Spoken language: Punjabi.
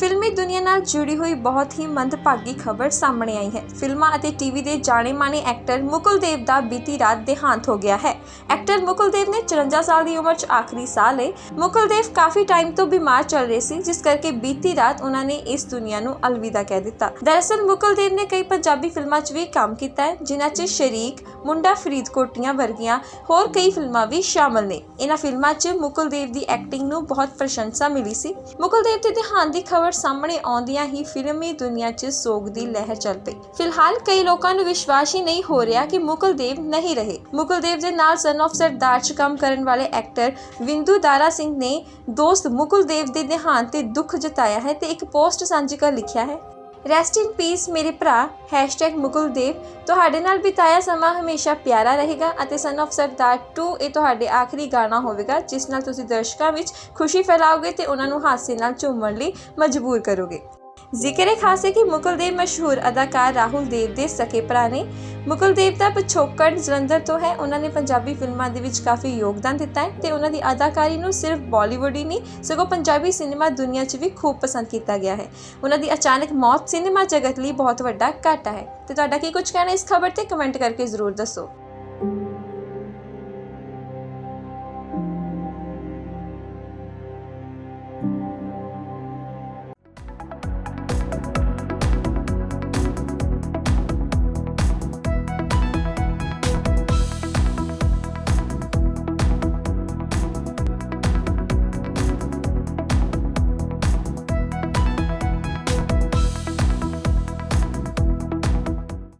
ਫਿਲਮੀ ਦੁਨੀਆ ਨਾਲ ਜੁੜੀ ਹੋਈ ਬਹੁਤ ਹੀ ਮੰਦਭਾਗੀ ਖਬਰ ਸਾਹਮਣੇ ਆਈ ਹੈ। ਫਿਲਮਾਂ ਅਤੇ ਟੀਵੀ ਦੇ ਜਾਣੇ-ਮਾਣੇ ਐਕਟਰ ਮੁਕੁਲ ਦੇਵ ਦਾ ਬੀਤੀ ਰਾਤ ਦੇਹਾਂਤ ਹੋ ਗਿਆ ਹੈ। ਐਕਟਰ ਮੁਕੁਲ ਦੇਵ ਨੇ 54 ਸਾਲ ਦੀ ਉਮਰ 'ਚ ਆਖਰੀ ਸਾਹ ਲਏ। ਮੁਕੁਲ ਦੇਵ ਕਾਫੀ ਟਾਈਮ ਤੋਂ ਬਿਮਾਰ ਚੱਲ ਰਹੇ ਸੀ, ਜਿਸ ਕਰਕੇ ਬੀਤੀ ਰਾਤ ਉਹਨਾਂ ਨੇ ਇਸ ਦੁਨੀਆ ਨੂੰ ਅਲਵਿਦਾ ਕਹਿ ਦਿੱਤਾ। ਦਰਅਸਲ ਮੁਕੁਲ ਦੇਵ ਨੇ ਕਈ ਪੰਜਾਬੀ ਫਿਲਮਾਂ 'ਚ ਵੀ ਕੰਮ ਕੀਤਾ ਹੈ, ਜਿਨ੍ਹਾਂ 'ਚ ਸ਼ਰੀਕ, ਮੁੰਡਾ ਫਰੀਦਕੋਟੀਆਂ ਵਰਗੀਆਂ ਹੋਰ ਕਈ ਫਿਲਮਾਂ ਵੀ ਸ਼ਾਮਲ ਨੇ। ਇਹਨਾਂ ਫਿਲਮਾਂ 'ਚ ਮੁਕੁਲ ਦੇਵ ਦੀ ਐਕਟਿੰਗ ਨੂੰ ਬਹੁਤ ਪ੍ਰਸ਼ੰਸਾ ਮਿਲੀ ਸੀ। ਮੁਕੁਲ ਦੇਵ ਦੇ ਦੇਹਾਂਤ ਦੀ ਖਬਰ ਸਾਹਮਣੇ ਆਉਂਦਿਆਂ ਹੀ ਫਿਲਮੀ ਦੁਨੀਆ 'ਚ ਸੋਗ ਦੀ ਲਹਿਰ ਚੱਲ ਪਈ। ਫਿਲਹਾਲ ਕਈ ਲੋਕਾਂ ਨੂੰ ਵਿਸ਼ਵਾਸ ਹੀ ਨਹੀਂ ਹੋ ਰਿਹਾ ਕਿ ਮੁਕੁਲ ਦੇਵ ਨਹੀਂ ਰਹੇ। ਮੁਕੁਲ ਦੇਵ ਦੇ ਨਾਲ ਸਨ ਆਫ ਸਰਦਾਰ 'ਚ ਕੰਮ ਕਰਨ ਵਾਲੇ ਐਕਟਰ ਵਿੰਦੂ ਦਾਰਾ ਸਿੰਘ ਨੇ ਦੋਸਤ ਮੁਕੁਲ ਦੇਵ ਦੇ ਦੇਹਾਂਤ ਤੇ ਦੁੱਖ ਜਤਾਇਆ ਹੈ ਤੇ ਇੱਕ ਪੋਸਟ ਸਾਂਝੀ ਕਰ ਲਿਖਿਆ ਹੈ। ਰੈਸਟ ਇਨ ਪੀਸ ਮੇਰੇ ਭਰਾ। #ਮੁਕੁਲਦੇਵ ਤੁਹਾਡੇ ਨਾਲ ਬਿਤਾਇਆ ਸਮਾਂ ਹਮੇਸ਼ਾ ਪਿਆਰਾ ਰਹੇਗਾ ਅਤੇ ਸਨ of ਸਰਦਾਰ 2 ਇਹ ਤੁਹਾਡੇ ਆਖਰੀ ਗਾਣਾ ਹੋਵੇਗਾ, ਜਿਸ ਨਾਲ ਤੁਸੀਂ ਦਰਸ਼ਕਾਂ ਵਿੱਚ ਖੁਸ਼ੀ ਫੈਲਾਓਗੇ ਤੇ ਉਹਨਾਂ ਨੂੰ ਹਾਸੇ ਨਾਲ ਝੂਮਣ ਲਈ ਮਜਬੂਰ ਕਰੋਗੇ। ਜ਼ਿਕਰ ਹੈ ਖਾਸ ਹੈ ਕਿ ਮੁਕੁਲਦੇਵ ਮਸ਼ਹੂਰ ਅਦਾਕਾਰ ਰਾਹੁਲ ਦੇਵ ਦੇ ਸਕੇ ਭਰਾ ਨੇ ਮੁਕੁਲਦੇਵ ਦਾ ਪਿਛੋਕੜ ਜਲੰਧਰ ਤੋਂ ਹੈ। ਉਹਨਾਂ ਨੇ ਪੰਜਾਬੀ ਫਿਲਮਾਂ ਦੇ ਵਿੱਚ ਕਾਫੀ ਯੋਗਦਾਨ ਦਿੱਤਾ ਹੈ ਤੇ ਉਹਨਾਂ ਦੀ ਅਦਾਕਾਰੀ ਨੂੰ ਸਿਰਫ ਬਾਲੀਵੁੱਡ ਹੀ ਨਹੀਂ, ਸਗੋਂ ਪੰਜਾਬੀ ਸਿਨੇਮਾ ਦੁਨੀਆ 'ਚ ਵੀ ਖੂਬ ਪਸੰਦ ਕੀਤਾ ਗਿਆ ਹੈ। ਉਹਨਾਂ ਦੀ ਅਚਾਨਕ ਮੌਤ ਸਿਨੇਮਾ ਜਗਤ ਲਈ ਬਹੁਤ ਵੱਡਾ ਘਾਟਾ ਹੈ। ਤੇ ਤੁਹਾਡਾ ਕੀ ਕੁਝ ਕਹਿਣਾ ਇਸ ਖਬਰ ਤੇ? ਕਮੈਂਟ ਕਰਕੇ ਜ਼ਰੂਰ ਦੱਸੋ।